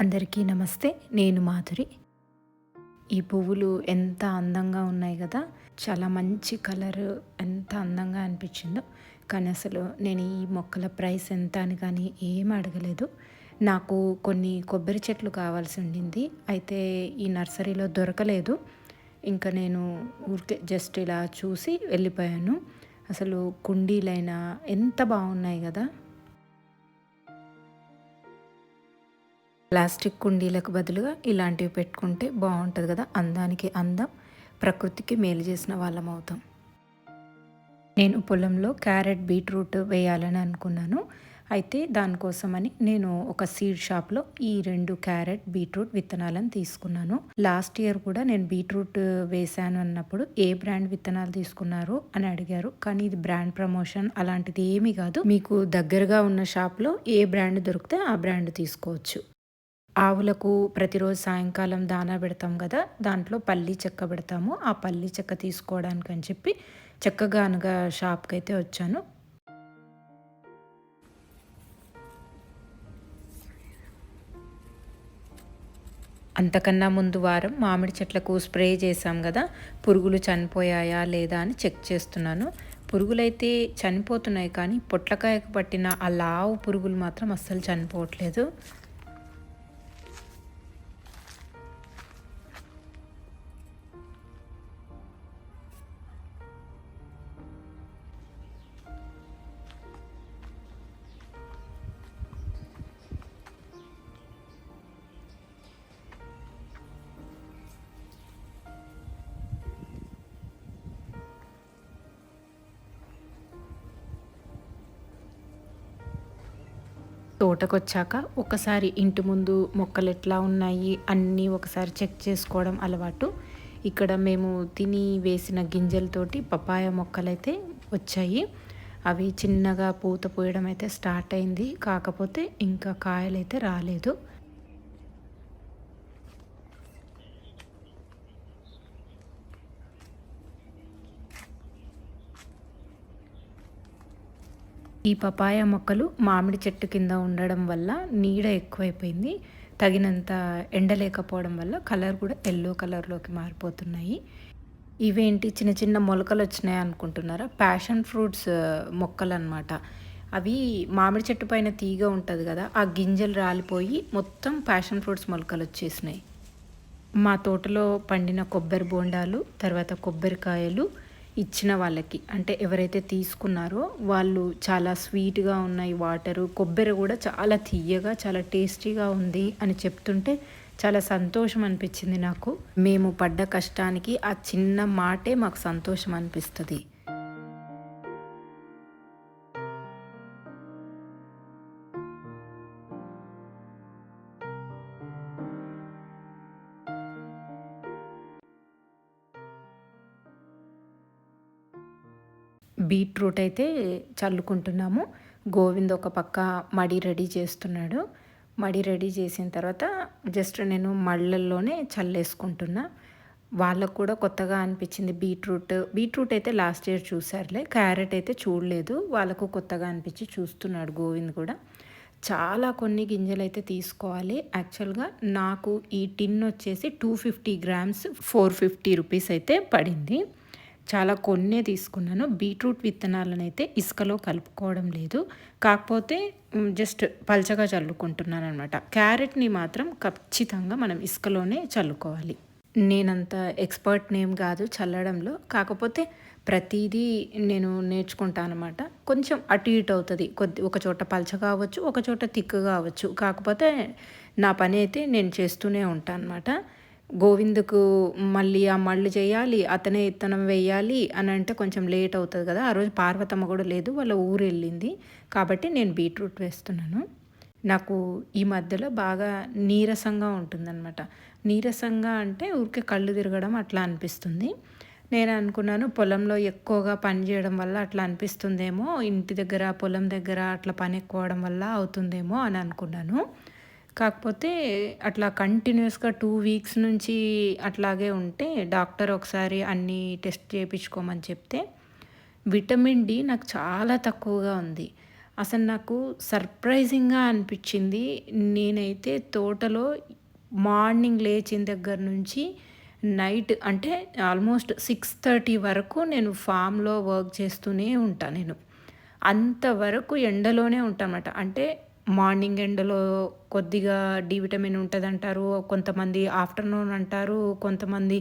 అందరికీ నమస్తే నేను మాధురి. ఈ పువ్వులు ఎంత అందంగా ఉన్నాయి కదా చాలా మంచి కలర్ ఎంత అందంగా అనిపించిందో. కానీ అసలు నేను ఈ మొక్కల ప్రైస్ ఎంత అని కానీ ఏం అడగలేదు. నాకు కొన్ని కొబ్బరి చెట్లు కావాల్సి ఉండింది. అయితే ఈ నర్సరీలో దొరకలేదు. ఇంకా నేను ఊరికే జస్ట్ ఇలా చూసి వెళ్ళిపోయాను. అసలు కుండీలైనా ఎంత బాగున్నాయి కదా. ప్లాస్టిక్ కుండీలకు బదులుగా ఇలాంటివి పెట్టుకుంటే బాగుంటుంది కదా. అందానికి అందం ప్రకృతికి మేలు చేసిన వాళ్ళం అవుతాం. నేను పొలంలో క్యారెట్ బీట్రూట్ వేయాలని అనుకున్నాను. అయితే దానికోసమని నేను ఒక సీడ్ షాప్లో ఈ రెండు క్యారెట్ బీట్రూట్ విత్తనాలను తీసుకున్నాను. లాస్ట్ ఇయర్ కూడా నేను బీట్రూట్ వేశాను అన్నప్పుడు ఏ బ్రాండ్ విత్తనాలు తీసుకున్నారు అని అడిగారు. కానీ ఇది బ్రాండ్ ప్రమోషన్ అలాంటిది ఏమీ కాదు. మీకు దగ్గరగా ఉన్న షాప్లో ఏ బ్రాండ్ దొరికితే ఆ బ్రాండ్ తీసుకోవచ్చు. ఆవులకు ప్రతిరోజు సాయంకాలం దానా పెడతాం కదా దాంట్లో పల్లి చెక్క పెడతాము. ఆ పల్లి చెక్క తీసుకోవడానికి అని చెప్పి చెక్కగా అనగా షాప్కి అయితే వచ్చాను. అంతకన్నా ముందు వారం మామిడి చెట్లకు స్ప్రే చేసాం కదా పురుగులు చనిపోయాయా లేదా అని చెక్ చేస్తున్నాను. పురుగులైతే చనిపోతున్నాయి కానీ పొట్లకాయకు పట్టిన ఆ లావు పురుగులు మాత్రం అస్సలు చనిపోవట్లేదు. తోటకొచ్చాక ఒకసారి ఇంటి ముందు మొక్కలు ఎట్లా ఉన్నాయి అన్నీ ఒకసారి చెక్ చేసుకోవడం అలవాటు. ఇక్కడ మేము తిని వేసిన గింజలతోటి పపాయ మొక్కలైతే వచ్చాయి. అవి చిన్నగా పూత పోయడం అయితే స్టార్ట్ అయింది. కాకపోతే ఇంకా కాయలైతే రాలేదు. ఈ పపాయ మొక్కలు మామిడి చెట్టు కింద ఉండడం వల్ల నీడ ఎక్కువైపోయింది. తగినంత ఎండ లేకపోవడం వల్ల కలర్ కూడా ఎల్లో కలర్లోకి మారిపోతున్నాయి. ఇవేంటి చిన్న చిన్న మొలకలు వచ్చినాయి అనుకుంటున్నారా? ప్యాషన్ ఫ్రూట్స్ మొక్కలు అనమాట అవి మామిడి చెట్టు పైన తీగ ఉంటుంది కదా ఆ గింజలు రాలిపోయి మొత్తం ప్యాషన్ ఫ్రూట్స్ మొలకలు వచ్చేసినాయి. మా తోటలో పండిన కొబ్బరి బోండాలు తర్వాత కొబ్బరికాయలు ఇచ్చిన వాళ్ళకి. అంటే ఎవరైతే తీసుకున్నారో వాళ్ళు చాలా స్వీట్గా ఉన్నాయి వాటరు కొబ్బరి కూడా చాలా తీయగా చాలా టేస్టీగా ఉంది అని చెప్తుంటే చాలా సంతోషం అనిపించింది నాకు. మేము పడ్డ కష్టానికి ఆ చిన్న మాటే మాకు సంతోషం అనిపిస్తుంది. బీట్రూట్ అయితే చల్లుకుంటున్నాము. గోవింద్ ఒక పక్క మడి రెడీ చేస్తున్నాడు. మడి రెడీ చేసిన తర్వాత జస్ట్ నేను మళ్ళల్లోనే చల్లేసుకుంటున్నా. వాళ్ళకు కూడా కొత్తగా అనిపించింది బీట్రూట్. బీట్రూట్ అయితే లాస్ట్ ఇయర్ చూసారులే. క్యారెట్ అయితే చూడలేదు. వాళ్ళకు కొత్తగా అనిపించి చూస్తున్నాడు గోవింద్ కూడా. చాలా కొన్ని గింజలు అయితే తీసుకోవాలి. యాక్చువల్గా నాకు ఈ టిన్ వచ్చేసి two fifty grams four fifty rupees అయితే పడింది. చాలా కొన్నే తీసుకున్నాను. బీట్రూట్ విత్తనాలను అయితే ఇసుకలో కలుపుకోవడం లేదు. కాకపోతే జస్ట్ పల్చగా చల్లుకుంటున్నాను అనమాట క్యారెట్ని మాత్రం ఖచ్చితంగా మనం ఇసుకలోనే చల్లుకోవాలి. నేనంత ఎక్స్పర్ట్ నేమ్ కాదు చల్లడంలో. కాకపోతే ప్రతిదీ నేను నేర్చుకుంటాను అనమాట కొంచెం అటు ఇటు అవుతుంది. కొద్ది ఒక చోట పలచ కావచ్చు ఒక చోట తిక్కు కావచ్చు. కాకపోతే నా పని అయితే నేను చేస్తూనే ఉంటాను అనమాట గోవిందుకు మళ్ళీ ఆ మళ్ళు చేయాలి అతనే ఇత్తనం వేయాలి అని అంటే కొంచెం లేట్ అవుతుంది కదా. ఆ రోజు పార్వతమ్మ కూడా లేదు వాళ్ళ ఊరు వెళ్ళింది. కాబట్టి నేను బీట్రూట్ వేస్తున్నాను. నాకు ఈ మధ్యలో బాగా నీరసంగా ఉంటుందన్నమాట. నీరసంగా అంటే ఊరికే కళ్ళు తిరగడం అట్లా అనిపిస్తుంది. నేను అనుకున్నాను పొలంలో ఎక్కువగా పని చేయడం వల్ల అట్లా అనిపిస్తుందేమో ఇంటి దగ్గర పొలం దగ్గర అట్లా పని ఎక్కువడం వల్ల అవుతుందేమో అని అనుకున్నాను. కాకపోతే అట్లా కంటిన్యూస్గా టూ వీక్స్ నుంచి అట్లాగే ఉంటే డాక్టర్ ఒకసారి అన్నీ టెస్ట్ చేయించుకోమని చెప్తే విటమిన్ డి నాకు చాలా తక్కువగా ఉంది. అసలు నాకు సర్ప్రైజింగ్గా అనిపించింది. నేనైతే తోటలో మార్నింగ్ లేచిన దగ్గర నుంచి నైట్ అంటే ఆల్మోస్ట్ సిక్స్ థర్టీ వరకు నేను ఫామ్లో వర్క్ చేస్తూనే ఉంటాను నేను. అంతవరకు ఎండలోనే ఉంటామట అంటే మార్నింగ్ ఎండలో కొద్దిగా డి విటమిన్ ఉంటుంది అంటారు కొంతమంది ఆఫ్టర్నూన్ అంటారు కొంతమంది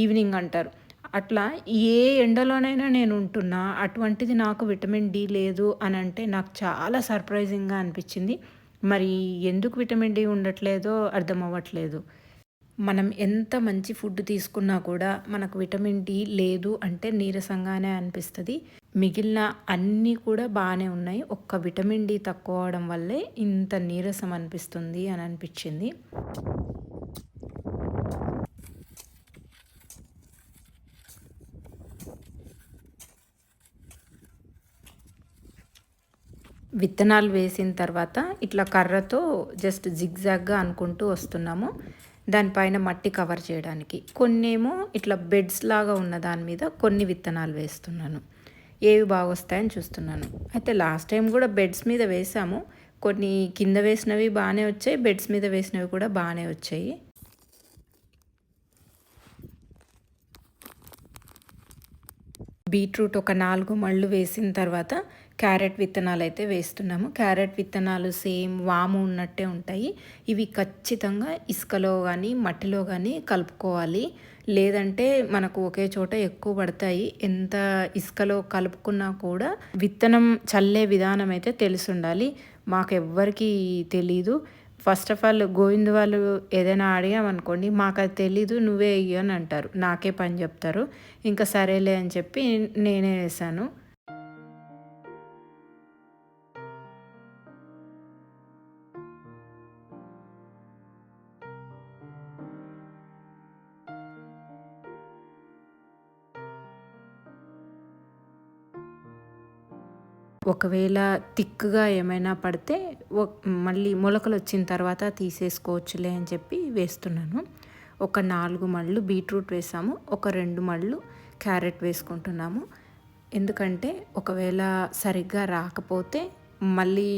ఈవినింగ్ అంటారు. అట్లా ఏ ఎండలోనైనా నేను ఉంటున్నా అటువంటిది నాకు విటమిన్ డి లేదు అని అంటే నాకు చాలా సర్ప్రైజింగ్గా అనిపించింది. మరి ఎందుకు విటమిన్ డి ఉండట్లేదో అర్థం అవ్వట్లేదు. మనం ఎంత మంచి ఫుడ్ తీసుకున్నా కూడా మనకు విటమిన్ డి లేదు అంటే నీరసంగానే అనిపిస్తుంది. మిగిలిన అన్నీ కూడా బాగానే ఉన్నాయి. ఒక్క విటమిన్ డి తక్కువ అవడం వల్లే ఇంత నీరసం అనిపిస్తుంది అని అనిపించింది. విత్తనాలు వేసిన తర్వాత ఇట్లా కర్రతో జస్ట్ జిగ్జాగ్గా అనుకుంటూ వస్తున్నాము. దానిపైన మట్టి కవర్ చేయడానికి. కొన్నేమో ఇట్లా బెడ్స్ లాగా ఉన్న దాని మీద కొన్ని విత్తనాలు వేస్తున్నాను. ఏవి బాగా వస్తాయని చూస్తున్నాను. అయితే లాస్ట్ టైం కూడా బెడ్స్ మీద వేసాము. కొన్ని కింద వేసినవి బాగానే వచ్చాయి బెడ్స్ మీద వేసినవి కూడా బాగానే వచ్చాయి. బీట్రూట్ ఒక నాలుగు మళ్ళు వేసిన తర్వాత క్యారెట్ విత్తనాలు అయితే వేస్తున్నాము. క్యారెట్ విత్తనాలు సేమ్ వాము ఉన్నట్టే ఉంటాయి. ఇవి ఖచ్చితంగా ఇసుకలో కానీ మట్టిలో కానీ కలుపుకోవాలి. లేదంటే మనకు ఒకే చోట ఎక్కువ పడతాయి. ఎంత ఇసుకలో కలుపుకున్నా కూడా విత్తనం చల్లే విధానం అయితే తెలుసుండాలి. మాకు ఎవ్వరికి తెలీదు. ఫస్ట్ ఆఫ్ ఆల్ గోవింద్ వాళ్ళు ఏదైనా అడిగామనుకోండి మాకు అది తెలీదు నువ్వే వెయ్యి అని అంటారు. నాకే పని చెప్తారు. ఇంకా సరేలే అని చెప్పి నేనే వేసాను ఒకవేళ థిక్గా ఏమైనా పడితే మళ్ళీ మొలకలు వచ్చిన తర్వాత తీసేసుకోవచ్చులే అని చెప్పి వేస్తున్నాను. ఒక నాలుగు మళ్ళు బీట్రూట్ వేసాము. ఒక రెండు మళ్ళు క్యారెట్ వేసుకుంటున్నాము. ఎందుకంటే ఒకవేళ సరిగ్గా రాకపోతే మళ్ళీ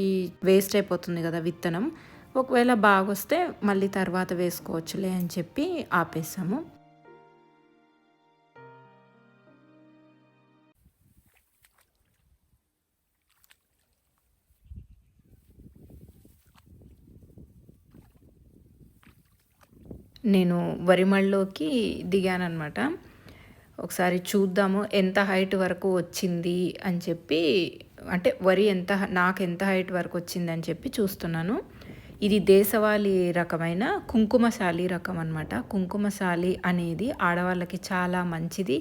వేస్ట్ అయిపోతుంది కదా విత్తనం. ఒకవేళ బాగొస్తే మళ్ళీ తర్వాత వేసుకోవచ్చులే అని చెప్పి ఆపేసాము. నేను వరిమళ్ళలోకి దిగానమాట ఒకసారి చూద్దాము ఎంత హైట్ వరకు వచ్చింది అని చెప్పి అంటే వరి ఎంత నాకు ఎంత హైట్ వరకు వచ్చింది అని చెప్పి చూస్తున్నాను. ఇది దేశవాళీ రకమైన కుంకుమశాలి రకం అనమాట కుంకుమశాలి అనేది ఆడవాళ్ళకి చాలా మంచిది.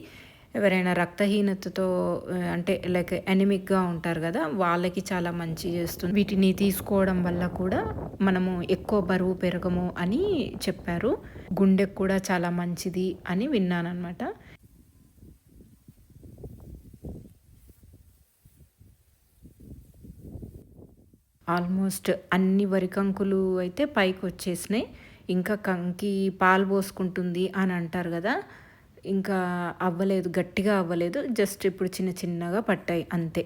ఎవరైనా రక్తహీనతతో అంటే లైక్ ఎనిమిక్గా ఉంటారు కదా వాళ్ళకి చాలా మంచి చేస్తుంది వీటిని తీసుకోవడం వల్ల కూడా మనము ఎక్కువ బరువు పెరగము అని చెప్పారు. గుండెకు కూడా చాలా మంచిది అని విన్నానమాట ఆల్మోస్ట్ అన్ని వరికంకులు అయితే పైకి వచ్చేసినాయి ఇంకా కంకి పాలు పోసుకుంటుంది అని అంటారు కదా ఇంకా అవ్వలేదు గట్టిగా అవ్వలేదు జస్ట్ ఇప్పుడు చిన్న చిన్నగా పట్టాయి అంతే.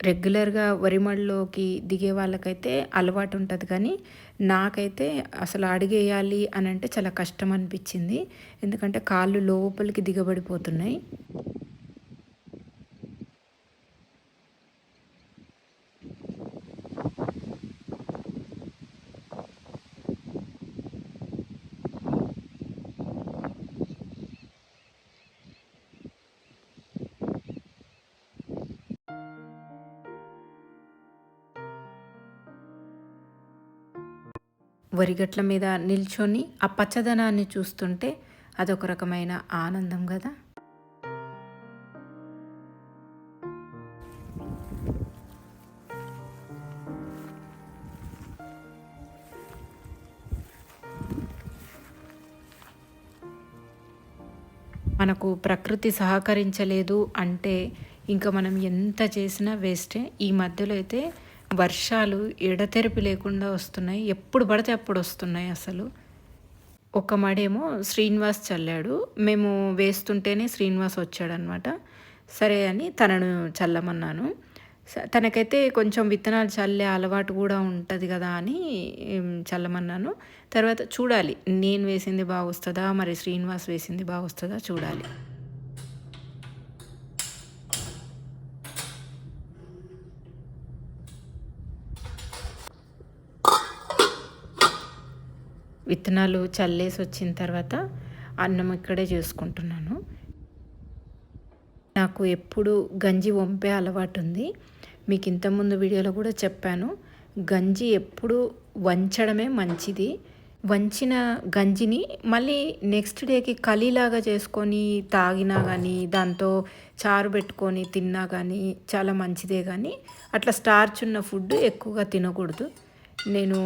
రెగ్యులర్గా వరిమడిలోకి దిగే వాళ్ళకైతే అలవాటు ఉంటుంది కానీ నాకైతే అసలు అడిగేయాలి అని అంటే చాలా కష్టం అనిపించింది. ఎందుకంటే కాళ్ళు లోపలికి దిగబడిపోతున్నాయి. వరిగట్ల మీద నిల్చొని ఆ పచ్చదనాన్ని చూస్తుంటే అదొక రకమైన ఆనందం కదా మనకు ప్రకృతి సహకరించలేదు అంటే ఇంకా మనం ఎంత చేసినా వేస్టే. ఈ మధ్యలో అయితే వర్షాలు ఎడతెరిపి లేకుండా వస్తున్నాయి. ఎప్పుడు పడితే అప్పుడు వస్తున్నాయి అసలు. ఒక మడేమో శ్రీనివాస్ చల్లాడు. మేము వేస్తుంటేనే శ్రీనివాస్ వచ్చాడనమాట సరే అని తనను చల్లమన్నాను. తనకైతే కొంచెం విత్తనాలు చల్లే అలవాటు కూడా ఉంటుంది కదా అని చల్లమన్నాను. తర్వాత చూడాలి. నేను వేసింది బాగా వస్తుందా మరి శ్రీనివాస్ వేసింది బాగా వస్తుందా చూడాలి. విత్తనాలు చల్లేసి వచ్చిన తర్వాత అన్నం ఇక్కడే చేసుకుంటున్నాను. నాకు ఎప్పుడు గంజి వంపే అలవాటు ఉంది మీకు ఇంతకుముందు వీడియోలో కూడా చెప్పాను. గంజి ఎప్పుడు వంచడమే మంచిది. వంచిన గంజిని మళ్ళీ నెక్స్ట్ డేకి కలీలాగా చేసుకొని తాగినా కానీ దాంతో చారు పెట్టుకొని తిన్నా కానీ చాలా మంచిదే కానీ అట్లా స్టార్చ్ ఉన్న ఫుడ్ ఎక్కువగా తినకూడదు. నేను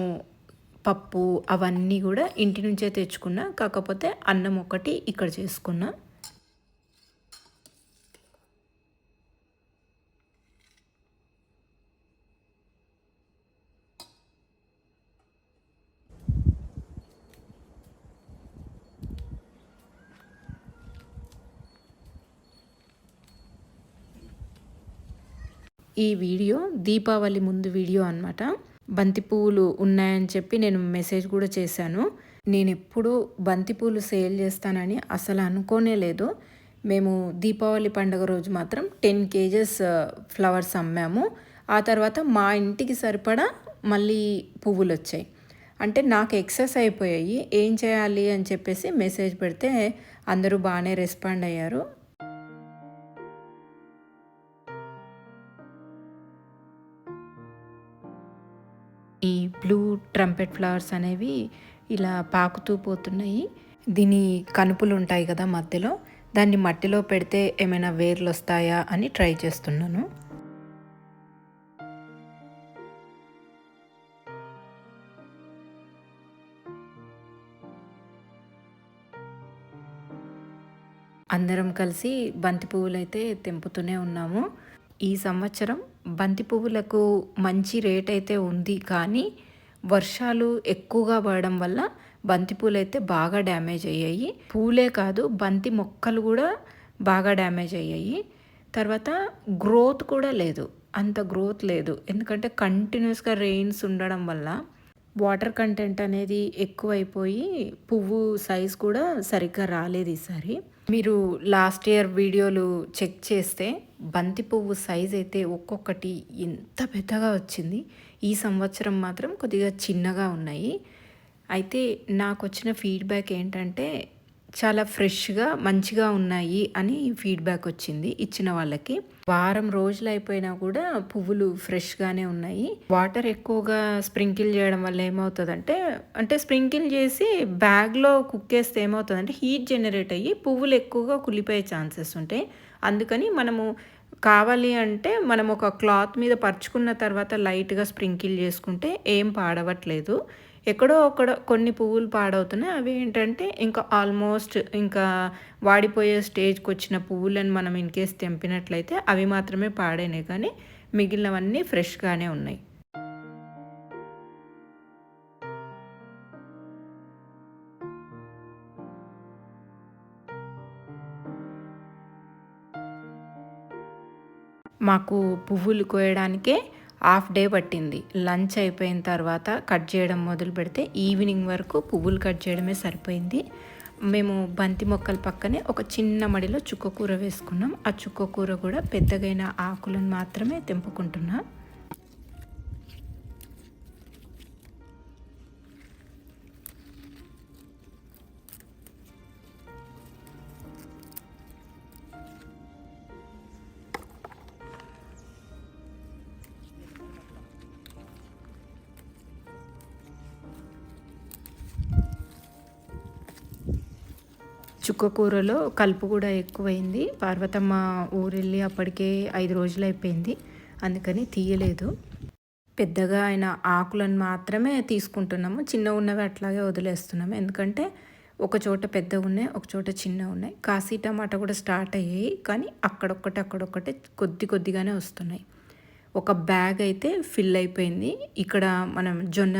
పప్పు అవన్నీ కూడా ఇంటి నుంచే తెచ్చుకున్నా. కాకపోతే అన్నం ఒకటి ఇక్కడ చేసుకున్నా. ఈ వీడియో దీపావళి ముందు వీడియో అనమాట. బంతిపూలు ఉన్నాయని చెప్పి నేను మెసేజ్ కూడా చేశాను. నేనెప్పుడూ ఎప్పుడు బంతిపూలు సేల్ చేస్తానని అసలు అనుకోనే లేదు. మేము దీపావళి పండుగ రోజు మాత్రం 10 కేజెస్ ఫ్లవర్స్ అమ్మాము. ఆ తర్వాత మా ఇంటికి సరిపడా మళ్ళీ పువ్వులు వచ్చాయి అంటే నాకు ఎక్సెస్ అయిపోయాయి. ఏం చేయాలి అని చెప్పేసి మెసేజ్ పెడితే అందరూ బాగానే రెస్పాండ్ అయ్యారు. ఈ బ్లూ ట్రంపెట్ ఫ్లవర్స్ అనేవి ఇలా పాకుతూ పోతున్నాయి. దీని కనుపులుంటాయి కదా మధ్యలో. దాన్ని మట్టిలో పెడితే ఏమైనా వేర్లు వస్తాయా అని ట్రై చేస్తున్నాను. అందరం కలిసి బంతి పువ్వులైతే తెంపుతూనే ఉన్నాము. ఈ సంవత్సరం బంతి పువ్వులకు మంచి రేట్ అయితే ఉంది కానీ, వర్షాలు ఎక్కువగా పడడం వల్ల బంతి అయితే బాగా డ్యామేజ్ అయ్యాయి. పూలే కాదు బంతి మొక్కలు కూడా బాగా డ్యామేజ్ అయ్యాయి. తర్వాత గ్రోత్ కూడా లేదు. అంత గ్రోత్ లేదు. ఎందుకంటే కంటిన్యూస్గా రెయిన్స్ ఉండడం వల్ల వాటర్ కంటెంట్ అనేది ఎక్కువైపోయి పువ్వు సైజ్ కూడా సరిగ్గా రాలేదు ఈసారి. మీరు లాస్ట్ ఇయర్ వీడియోలు చెక్ చేస్తే బంతి పువ్వు సైజ్ అయితే ఒక్కొక్కటి ఎంత పెద్దగా వచ్చింది. ఈ సంవత్సరం మాత్రం కొద్దిగా చిన్నగా ఉన్నాయి. అయితే నాకు వచ్చిన ఫీడ్‌బ్యాక్ ఏంటంటే చాలా ఫ్రెష్‌గా మంచిగా ఉన్నాయి అని ఫీడ్‌బ్యాక్ వచ్చింది ఇచ్చిన వాళ్ళకి. వారం రోజులు అయిపోయినా కూడా పువ్వులు ఫ్రెష్‌గానే ఉన్నాయి. వాటర్ ఎక్కువగా స్ప్రింకిల్ చేయడం వల్ల ఏమవుతుందంటే అంటే స్ప్రింకిల్ చేసి బ్యాగ్‌లో కుక్కేస్తే ఏమవుతుందంటే హీట్ జనరేట్ అయ్యి పువ్వులు ఎక్కువగా కుళ్ళిపోయే ఛాన్సెస్ ఉంటాయి. అందుకని మనము కావాలి అంటే మనం ఒక క్లాత్ మీద పరుచుకున్న తర్వాత లైట్‌గా స్ప్రింకిల్ చేసుకుంటే ఏం పాడవట్లేదు. ఎక్కడో అక్కడ కొన్ని పువ్వులు పాడవుతున్నాయి. అవి ఏంటంటే ఇంకా ఆల్మోస్ట్ ఇంకా వాడిపోయే స్టేజ్కి వచ్చిన పువ్వులను మనం ఇన్‌కేస్ తెంపినట్లయితే అవి మాత్రమే పాడైనాయి కానీ మిగిలినవన్నీ ఫ్రెష్‌గానే ఉన్నాయి. మాకు పువ్వులు కోయడానికే హాఫ్ డే పట్టింది. లంచ్ అయిపోయిన తర్వాత కట్ చేయడం మొదలు పెడితే ఈవినింగ్ వరకు పువ్వులు కట్ చేయడమే సరిపోయింది. మేము బంతి మొక్కల పక్కనే ఒక చిన్న మడిలో చుక్కకూర వేసుకున్నాం. ఆ చుక్కకూర కూడా పెద్దగైన ఆకులను మాత్రమే తెంపుకుంటున్నాం చుక్కకూరలో కలుపు కూడా ఎక్కువైంది. పార్వతమ్మ ఊరెళ్ళి అప్పటికే ఐదు రోజులు అయిపోయింది అందుకని తీయలేదు. పెద్దగా ఆయన ఆకులను మాత్రమే తీసుకుంటున్నాము. చిన్నగున్నవి అట్లాగే వదిలేస్తున్నాము. ఎందుకంటే ఒక చోట పెద్దగున్నాయి. ఒక చోట చిన్నగున్నాయి. కాశీ టమాటా కూడా స్టార్ట్ అయ్యాయి. కానీ అక్కడొక్కటి అక్కడొక్కటే కొద్ది కొద్దిగానే వస్తున్నాయి. ఒక బ్యాగ్ అయితే ఫిల్ అయిపోయింది. ఇక్కడ మనం జొన్న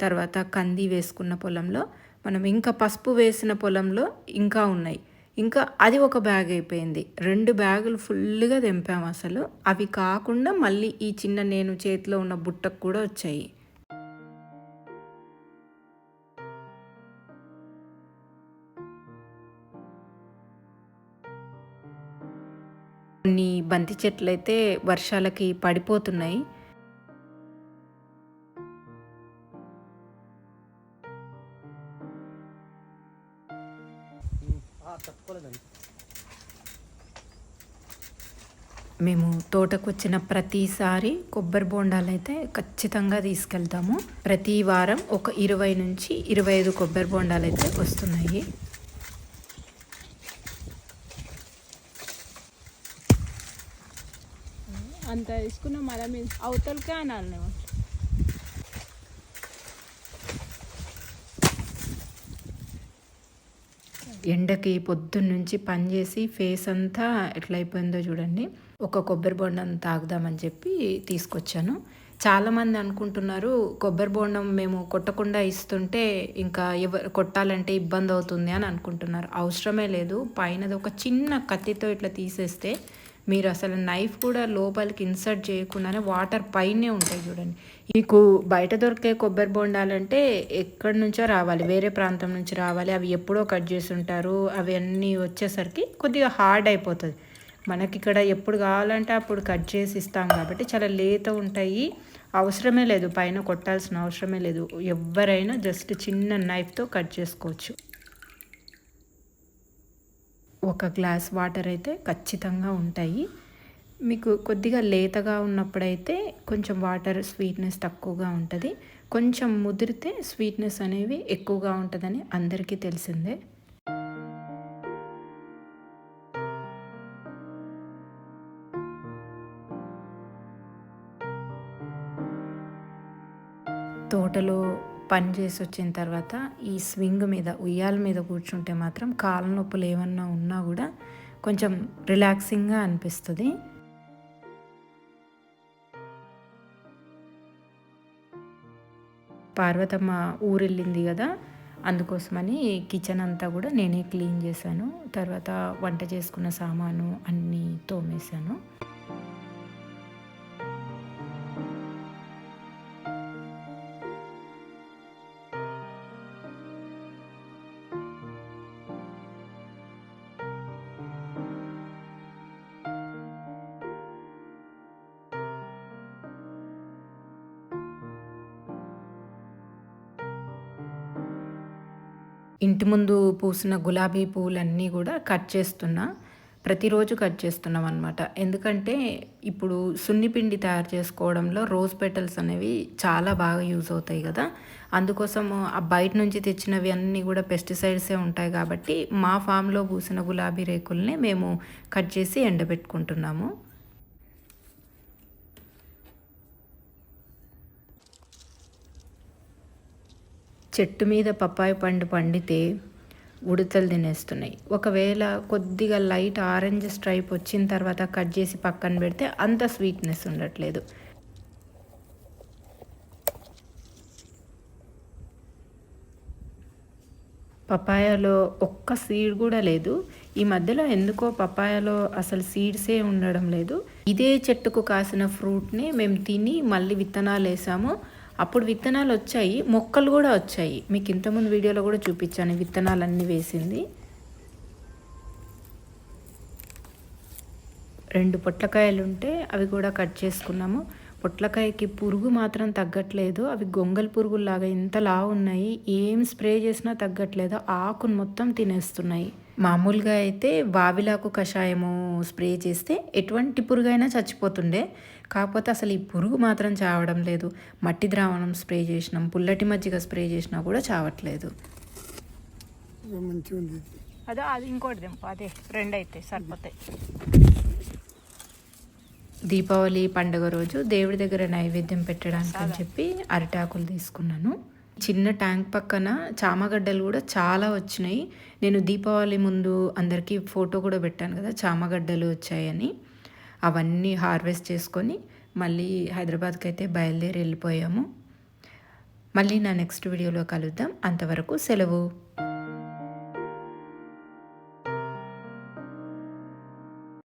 తర్వాత కంది వేసుకున్న పొలంలో మనం ఇంకా పసుపు వేసిన పొలంలో ఇంకా ఉన్నాయి. ఇంకా అది ఒక బ్యాగ్ అయిపోయింది. రెండు బ్యాగులు ఫుల్గా తెంపాము అసలు. అవి కాకుండా మళ్ళీ ఈ చిన్న నేను చేతిలో ఉన్న బుట్టకు కూడా వచ్చాయి. కొన్ని బంతి చెట్లు అయితే వర్షాలకి పడిపోతున్నాయి. మేము తోటకు వచ్చిన ప్రతిసారి కొబ్బరి బోండాలు అయితే ఖచ్చితంగా తీసుకెళ్తాము. ప్రతి వారం ఒక ఇరవై నుంచి ఇరవై ఐదు కొబ్బరి బోండాలు అయితే వస్తున్నాయి. అంత తీసుకున్నాం మళ్ళీ అవతలకే అనాలి ఎండకి పొద్దున్నుంచి పని చేసి ఫేస్ అంతా ఎట్లయిపోయిందో చూడండి. ఒక కొబ్బరి బొండం తాగుదామని చెప్పి తీసుకొచ్చాను. చాలామంది అనుకుంటున్నారు కొబ్బరి బోండం మేము కొట్టకుండా ఇస్తుంటే ఇంకా ఎవరు కొట్టాలంటే ఇబ్బంది అవుతుంది అని అనుకుంటున్నారు. అవసరమే లేదు. పైనది ఒక చిన్న కత్తితో ఇట్లా తీసేస్తే మీరు అసలు నైఫ్ కూడా లోపలికి ఇన్సర్ట్ చేయకుండానే వాటర్ పైనే ఉంటాయి చూడండి. మీకు బయట దొరికే కొబ్బరి బొండాలంటే ఎక్కడి నుంచో రావాలి వేరే ప్రాంతం నుంచి రావాలి అవి ఎప్పుడో కట్ చేసి ఉంటారు అవి అన్నీ వచ్చేసరికి కొద్దిగా హార్డ్ అయిపోతుంది. మనకి ఇక్కడ ఎప్పుడు కావాలంటే అప్పుడు కట్ చేసి ఇస్తాం కాబట్టి చాలా లేత ఉంటాయి. అవసరమే లేదు పైన కొట్టాల్సిన అవసరమే లేదు. ఎవరైనా జస్ట్ చిన్న నైఫ్తో కట్ చేసుకోవచ్చు. ఒక గ్లాస్ వాటర్ అయితే ఖచ్చితంగా ఉంటాయి. మీకు కొద్దిగా లేతగా ఉన్నప్పుడైతే కొంచెం వాటర్ స్వీట్నెస్ తక్కువగా ఉంటుంది. కొంచెం ముదిరితే స్వీట్నెస్ అనేవి ఎక్కువగా ఉంటుందని అందరికీ తెలిసిందే. తోటలో పని చేసి వచ్చిన తర్వాత ఈ స్వింగ్ మీద ఉయ్యాల మీద కూర్చుంటే మాత్రం కాళ్ళ నొప్పులు ఏమన్నా ఉన్నా కూడా కొంచెం రిలాక్సింగ్గా అనిపిస్తుంది. పార్వతమ్మ ఊరెళ్ళింది కదా అందుకోసమని కిచెన్ అంతా కూడా నేనే క్లీన్ చేశాను. తర్వాత వంట చేసుకున్న సామాను అన్నీ తోమేశాను. ఇంటి ముందు పూసిన గులాబీ పువ్వులన్నీ కూడా కట్ చేస్తున్నా. ప్రతిరోజు కట్ చేస్తున్నాం అనమాట ఎందుకంటే ఇప్పుడు సున్నిపిండి తయారు చేసుకోవడంలో రోజ్ పెటల్స్ అనేవి చాలా బాగా యూజ్ అవుతాయి కదా. అందుకోసం ఆ బయట నుంచి తెచ్చినవి అన్నీ కూడా పెస్టిసైడ్సే ఉంటాయి కాబట్టి మా ఫామ్లో పూసిన గులాబీ రేకుల్ని మేము కట్ చేసి ఎండబెట్టుకుంటున్నాము. చెట్టు మీద పప్పాయి పండు పండితే ఉడతలు తినేస్తున్నాయి. ఒకవేళ కొద్దిగా లైట్ ఆరెంజ్ స్ట్రైప్ వచ్చిన తర్వాత కట్ చేసి పక్కన పెడితే అంత స్వీట్నెస్ ఉండట్లేదు. పపాయాలో ఒక్క సీడ్ కూడా లేదు. ఈ మధ్యలో ఎందుకో పపాయాలో అసలు సీడ్సే ఉండడం లేదు. ఇదే చెట్టుకు కాసిన ఫ్రూట్ని మేము తిని మళ్ళీ విత్తనాలు వేసాము. అప్పుడు విత్తనాలు వచ్చాయి మొక్కలు కూడా వచ్చాయి. మీకు ఇంతకుముందు వీడియోలో కూడా చూపించాను విత్తనాలు అన్నీ వేసింది. రెండు పొట్లకాయలు ఉంటే అవి కూడా కట్ చేసుకున్నాము. పొట్లకాయకి పురుగు మాత్రం తగ్గట్లేదు. అవి గొంగల్ పురుగుల్లాగా ఇంతలా ఉన్నాయి. ఏం స్ప్రే చేసినా తగ్గట్లేదు. ఆకును మొత్తం తినేస్తున్నాయి. మామూలుగా అయితే వావిలాకు కషాయము స్ప్రే చేస్తే ఎటువంటి పురుగైనా చచ్చిపోతుండే. కాకపోతే అసలు ఈ పురుగు మాత్రం చావడం లేదు. మట్టి ద్రావణం స్ప్రే చేసినాం. పుల్లటి మజ్జిగ స్ప్రే చేసినా కూడా చావట్లేదు. అదే అది ఇంకోటి దింపు. అదే రెండు అయితే సరిపోతాయి. దీపావళి పండుగ రోజు దేవుడి దగ్గర నైవేద్యం పెట్టడానికి అని చెప్పి అరిటాకులు తీసుకున్నాను. చిన్న ట్యాంక్ పక్కన చామగడ్డలు కూడా చాలా వచ్చినాయి. నేను దీపావళి ముందు అందరికీ ఫోటో కూడా పెట్టాను కదా చామగడ్డలు వచ్చాయని. అవన్నీ హార్వెస్ట్ చేసుకొని మళ్ళీ హైదరాబాద్కి అయితే బయలుదేరి వెళ్ళిపోయాము. మళ్ళీ నా నెక్స్ట్ వీడియోలో కలుద్దాం. అంతవరకు సెలవు.